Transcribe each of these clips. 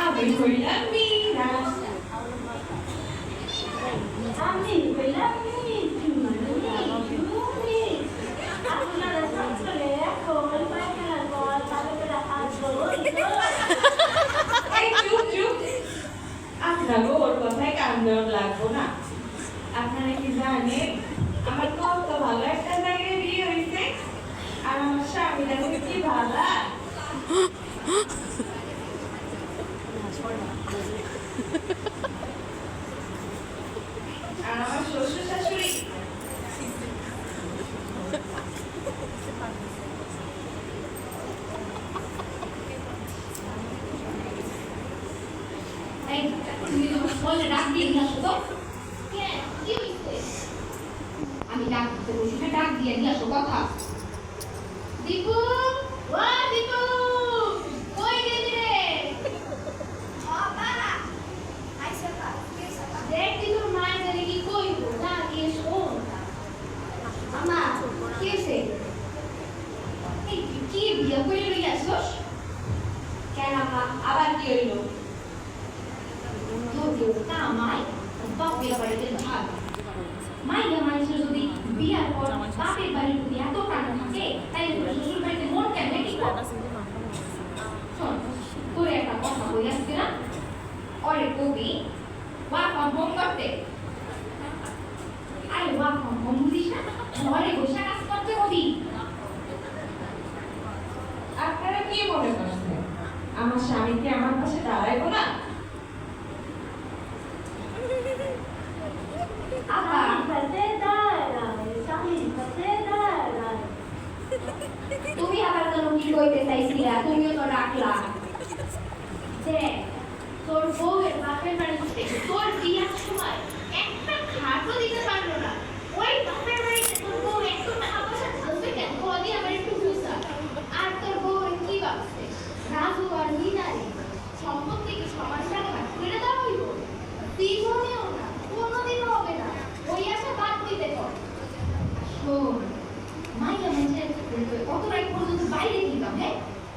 আমি হইলাম মীরা আমি হইলাম মিঠুনি আপনারা সকলে এখন পায়খানা কর তারপরে হাত এই চুপ চুপ আপনাকে ওর কথায় কান দেওয়ার লাগবো না আপনারা কি জানেন আমার কত ভালো একটা জায়গায় বিয়ে হয়েছে আর আমার স্বামী দেখো কি ভালো আমি ডাক দিতে না ডাক দিয়ে আসো কথা। দীপু দীপু কই গেলি রে দেখ দি তোর মায়ের জানি কি কইব না গিয়ে শোন আমা কি হয়েছে এই কামাই বাপের বাড়ির প্রতি এত টান থাকে তাই শ্বশুর বাড়িতে মন কেন কি শোন একটা কথা বই আসছে না অরে কবি ওয়ার্ক ফ্রম হোম করতে আরে ওয়ার্ক ফ্রম হোম বুঝিস না ঘরে বসে কাজ করতে হবি আপনারা কি মনে করছেন আমার স্বামী কি আমার দাঁড়াইবো না তুমি আবার কোনো কি কইতে চাইছিলা? তুমিও তো রাখলা দেখ, তোর বউয়ের বাপের বাড়ি তোর বিয়ার সময় একটা খাটও দিতে পারল না ওই বাপের বাড়িতে তোর বউ একটু টাকা পয়সা ঢালবে কেন কদি আমার একটু বুঝা আর তোর বউ কি ভাবছে রাজু আর মিনারে সম্পত্তি কি সমান টাকা ভাগ করে দেওয়া হইব জীবনেও না কোনোদিনও হবে না ওই আশা বাদ দিতে কর শোন মাইয়া মানুষের কত রাত পর্যন্ত বাইরে দিতাম হ্যাঁ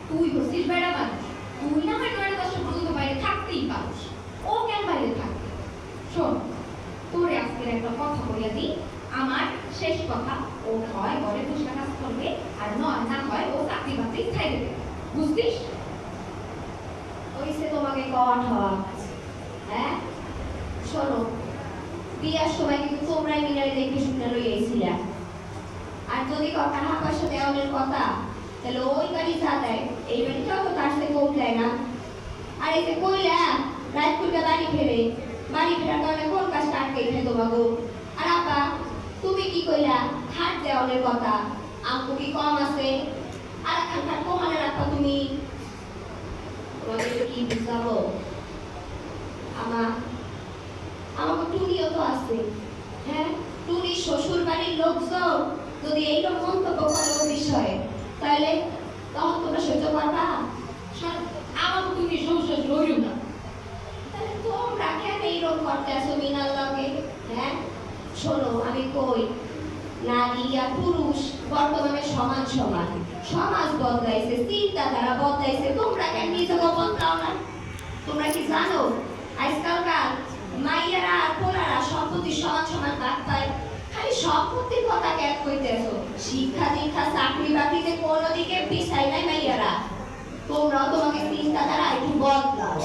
তুই হচ্ছিস বেড়া মানুষ। তুই না হয় নয়টা দশটা পর্যন্ত বাইরে থাকতেই পারিস। ও কেন বাইরে থাকবে শোন, তোরে আজকের একটা কথা বলে দিই। আমার শেষ কথা, ও হয় ঘরে বসে কাজ করবে, আর নয় না হয় ও চাকরি বাকরি ছাই দেবে। বুঝছিস ওইসে তোমাকে কথা। হ্যাঁ? শোনো, বিয়ার সময় কিন্তু তোমরাই মিনারে দেখে শুনে লইয়াছিলা আর যদি ক- টাকা পয়সা দেওয়ার কথা বাড়ি যা দেয়। এই বাড়িটাও তো তার সাথে কম দেয় না। আর যে কইলা করবে বাড়ি ফেরে, বাড়ি ফেরার কারণে কোন কাজটা আটকে গেছে তোমাকে? আর আপা, তুমি কি কইলা? হাট দেওয়ালের কথা। আমকু কি কম আছে? আর খান খান কমানে রাখবা তুমি। তোমাকে কি বুঝাবো? আমা, আমাকে টুনিও তো আছে। হ্যাঁ টুনি শ্বশুর বাড়ির লোকজন যদি এইরকম মন্তব্য করে বিষয়ে। তাহলে তখন তোমরা সহ্য পারবা আমাকে তুমি শ্বশুর রইল না। তাহলে তোমরা কেন এইরকম করতে আসো মিনার লগে? হ্যাঁ? শোনো, আমি কই, নারী আর পুরুষ বর্তমানে সমান সমান। সমাজ বদলাইছে, চিন্তাধারা বদলাইছে। তোমরা কেন নিজেকে বদলাও না? তোমরা কি জানো, আজকালকার মাইয়ারা আর পোলারা সম্পত্তি সমান সমান ভাগ পায়। খালি সম্পত্তির কথা কেন কইতেছো? শিক্ষা দীক্ষা চাকরি বাকরিতে কোনো দিকে পিছাই নাই মাইয়ারা। তোমরাও তোমাকে চিন্তাধারা একটু বদলাও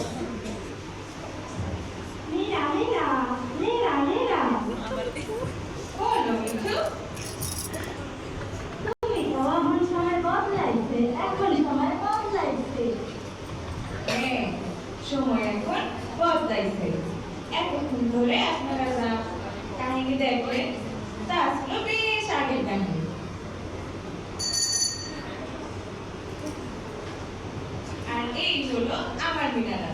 হ্যাঁ সময় এখন বদলাইছে। এতক্ষণ ধরে আপনারা যা কাহিনী দেখলেন আমার মিনারা এই